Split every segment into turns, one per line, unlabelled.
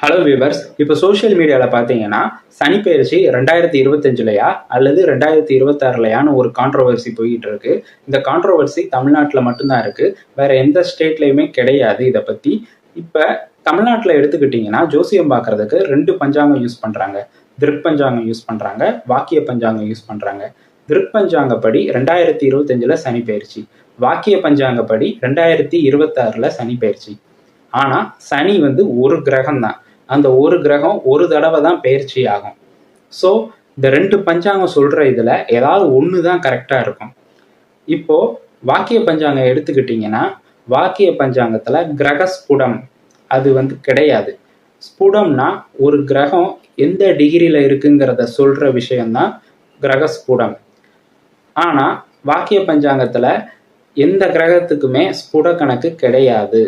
Hello viewers இப்போ social மீடியாவில் பார்த்தீங்கன்னா சனிப்பெயர்ச்சி ரெண்டாயிரத்தி இருபத்தஞ்சுலையா அல்லது ரெண்டாயிரத்தி இருபத்தாறுலையான்னு ஒரு கான்ட்ரவர்சி போயிட்டு இருக்கு இந்த கான்ட்ரவர்சி தமிழ்நாட்டில் மட்டும்தான் இருக்கு. வேற எந்த ஸ்டேட்லையுமே கிடையாது இதை பற்றி இப்போ தமிழ்நாட்டில் எடுத்துக்கிட்டிங்கன்னா ஜோசியம் பார்க்கறதுக்கு ரெண்டு பஞ்சாங்கம் யூஸ் பண்ணுறாங்க திருக் பஞ்சாங்கம் யூஸ் பண்ணுறாங்க வாக்கிய பஞ்சாங்கம் யூஸ் பண்ணுறாங்க திருக் பஞ்சாங்கப்படி ரெண்டாயிரத்தி இருபத்தஞ்சில் சனி பயிற்சி வாக்கிய பஞ்சாங்கப்படி ரெண்டாயிரத்தி இருபத்தாறில் சனி பயிற்சி ஆனால் சனி வந்து ஒரு கிரகம் தான் அந்த ஒரு கிரகம் ஒரு தடவை தான் பயிற்சி ஆகும். ஸோ இந்த ரெண்டு பஞ்சாங்கம் சொல்கிற இதில் ஏதாவது ஒன்று தான் கரெக்டாக இருக்கும். இப்போது வாக்கிய பஞ்சாங்கம் எடுத்துக்கிட்டிங்கன்னா வாக்கிய பஞ்சாங்கத்தில் கிரக ஸ்புடம் அது வந்து கிடையாது. ஸ்புடம்னா ஒரு கிரகம் எந்த டிகிரியில் இருக்குங்கிறத சொல்கிற விஷயம்தான் கிரக ஸ்புடம் ஆனால் வாக்கிய பஞ்சாங்கத்தில் எந்த கிரகத்துக்குமே ஸ்புட கணக்கு கிடையாது.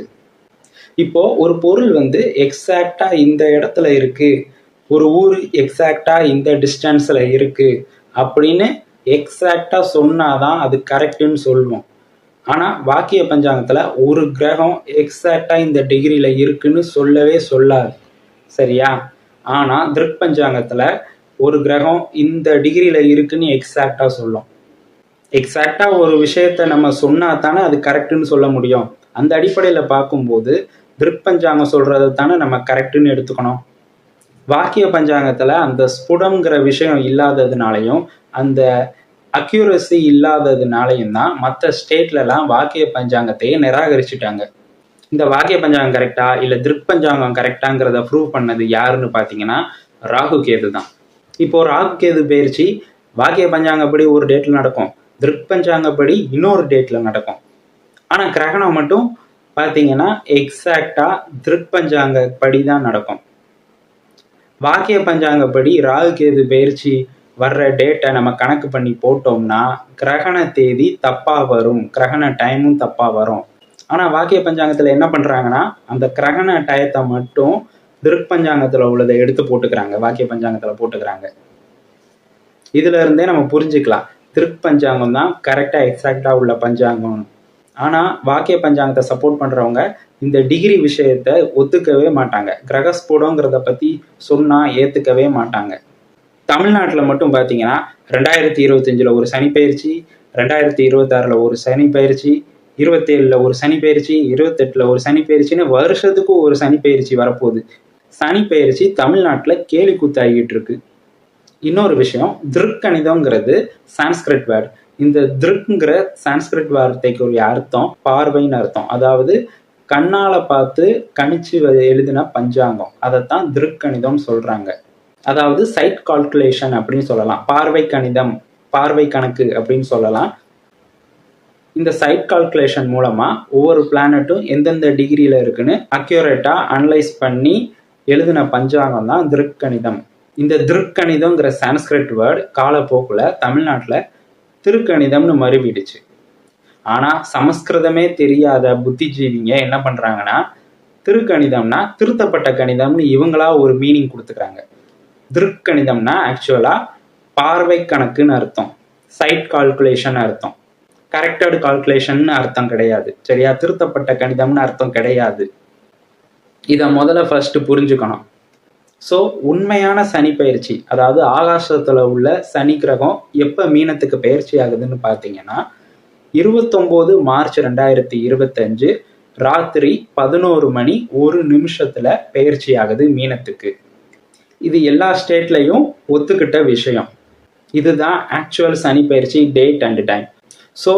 இப்போ ஒரு பொருள் வந்து எக்ஸாக்டா இந்த இடத்துல இருக்கு. ஒரு ஊர் எக்ஸாக்டா இந்த டிஸ்டன்ஸ்ல இருக்கு. அப்படின்னு எக்ஸாக்டா சொன்னாதான் அது கரெக்டுன்னு சொல்லுவோம். ஆனா வாக்கிய பஞ்சாங்கத்துல ஒரு கிரகம் எக்ஸாக்டா இந்த டிகிரியில இருக்குன்னு சொல்லவே சொல்லாது. சரியா? ஆனா திருக் பஞ்சாங்கத்துல ஒரு கிரகம் இந்த டிகிரியில இருக்குன்னு எக்ஸாக்டா சொல்லும். எக்ஸாக்டா ஒரு விஷயத்த நம்ம சொன்னா தானே அது கரெக்டுன்னு சொல்ல முடியும். அந்த அடிப்படையில் பார்க்கும்போது திருப்பஞ்சாங்கம் சொல்கிறது சொல்றது தானே நம்ம கரெக்டுன்னு எடுத்துக்கணும். வாக்கிய பஞ்சாங்கத்தில் அந்த ஸ்புடம்ங்கிற விஷயம் இல்லாததுனாலையும் அந்த அக்யூரசி இல்லாததுனாலையும் தான் மற்ற ஸ்டேட்லலாம் வாக்கிய பஞ்சாங்கத்தையே நிராகரிச்சுட்டாங்க. இந்த வாக்கிய பஞ்சாங்கம் கரெக்டா இல்லை திருப்பஞ்சாங்கம் கரெக்டாங்கிறத ப்ரூவ் பண்ணது யாருன்னு பார்த்தீங்கன்னா ராகு கேது தான். இப்போ ராகு கேது பயிற்சி வாக்கிய பஞ்சாங்கப்படி ஒரு டேட்டில் நடக்கும். திருப்பஞ்சாங்கப்படி இன்னொரு டேட்டில் நடக்கும். ஆனால் கிரகணம் மட்டும் பார்த்தீங்கன்னா எக்ஸாக்டாக திருக்பஞ்சாங்க படி தான் நடக்கும். வாக்கிய பஞ்சாங்கப்படி ராகு கேது பயிற்சி வர்ற டேட்டை நம்ம கணக்கு பண்ணி போட்டோம்னா கிரகண தேதி தப்பாக வரும். கிரகண டைமும் தப்பாக வரும். ஆனால் வாக்கிய பஞ்சாங்கத்தில் என்ன பண்ணுறாங்கன்னா அந்த கிரகண டயத்தை மட்டும் திருப்பஞ்சாங்கத்தில் உள்ளதை எடுத்து போட்டுக்கிறாங்க. வாக்கிய பஞ்சாங்கத்தில் போட்டுக்கிறாங்க. இதுல இருந்தே நம்ம புரிஞ்சுக்கலாம். திருக் பஞ்சாங்கம் தான் கரெக்டாக எக்ஸாக்டாக உள்ள பஞ்சாங்கம் ஆனால் வாக்கிய பஞ்சாங்கத்தை சப்போர்ட் பண்ணுறவங்க இந்த டிகிரி விஷயத்தை ஒத்துக்கவே மாட்டாங்க. கிரகஸ்போடங்கிறத பற்றி சொன்னால் ஏற்றுக்கவே மாட்டாங்க. தமிழ்நாட்டில் மட்டும் பார்த்தீங்கன்னா ரெண்டாயிரத்தி இருபத்தஞ்சில் ஒரு சனி பயிற்சி ரெண்டாயிரத்தி இருபத்தாறில் ஒரு சனி பயிற்சி இருபத்தேழில் ஒரு சனி பயிற்சி இருபத்தெட்டில் ஒரு சனி பயிற்சின்னு வருஷத்துக்கு ஒரு சனி பயிற்சி வரப்போகுது. சனி பயிற்சி தமிழ்நாட்டில் கேலி கூத்தாகிட்டு இருக்கு. இன்னொரு விஷயம் திருக்கணிதம்ங்கிறது சான்ஸ்கிரிட் வேர்டு. இந்த திருக்குங்கிற சான்ஸ்கிரிட் வார்த்தைக்கு ஒரு அர்த்தம் பார்வைன்னு அர்த்தம். அதாவது கண்ணால பார்த்து கணிச்சு எழுதின பஞ்சாங்கம். அதைத்தான் திருக்கணிதம் சொல்றாங்க. அதாவது சைட் கால்குலேஷன் அப்படின்னு சொல்லலாம். பார்வை கணிதம் பார்வை கணக்கு அப்படின்னு சொல்லலாம். இந்த சைட் கால்குலேஷன் மூலமா ஒவ்வொரு பிளானட்டும் எந்தெந்த டிகிரியில இருக்குன்னு அக்யூரேட்டா அனலைஸ் பண்ணி எழுதின பஞ்சாங்கம் தான் திருக்கணிதம். இந்த திருக்கணிதம்ங்கிற சான்ஸ்கிரிட் வேர்டு காலப்போக்கில் தமிழ்நாட்டில் திருக்கணிதம்னு மறுவிடுச்சு ஆனால் சமஸ்கிருதமே தெரியாத புத்திஜீவிங்க என்ன பண்ணுறாங்கன்னா திருக்கணிதம்னா திருத்தப்பட்ட கணிதம்னு இவங்களா ஒரு மீனிங் கொடுத்துக்கிறாங்க. திருக்கணிதம்னா ஆக்சுவலாக பார்வை கணக்குன்னு அர்த்தம். சைட் கால்குலேஷன் அர்த்தம். கரெக்டட் கால்குலேஷன் அர்த்தம் கிடையாது. சரியா? திருத்தப்பட்ட கணிதம்னு அர்த்தம் கிடையாது. இதை முதல்ல ஃபர்ஸ்ட் புரிஞ்சுக்கணும். ஸோ உண்மையான சனி பயிற்சி அதாவது ஆகாசத்தில் உள்ள சனி கிரகம் எப்போ மீனத்துக்கு பயிற்சி ஆகுதுன்னு பார்த்தீங்கன்னா இருபத்தொம்போது மார்ச் ரெண்டாயிரத்தி இருபத்தஞ்சு ராத்திரி பதினோரு மணி ஒரு நிமிஷத்தில் பயிற்சி ஆகுது மீனத்துக்கு. இது எல்லா ஸ்டேட்லையும் ஒத்துக்கிட்ட விஷயம். இதுதான் ஆக்சுவல் சனி பயிற்சி டேட் அண்ட் டைம் ஸோ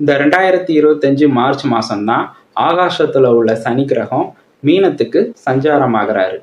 இந்த ரெண்டாயிரத்தி இருபத்தஞ்சு மார்ச் மாதம்தான் ஆகாசத்தில் உள்ள சனி கிரகம் மீனத்துக்கு சஞ்சாரம் ஆகிறாரு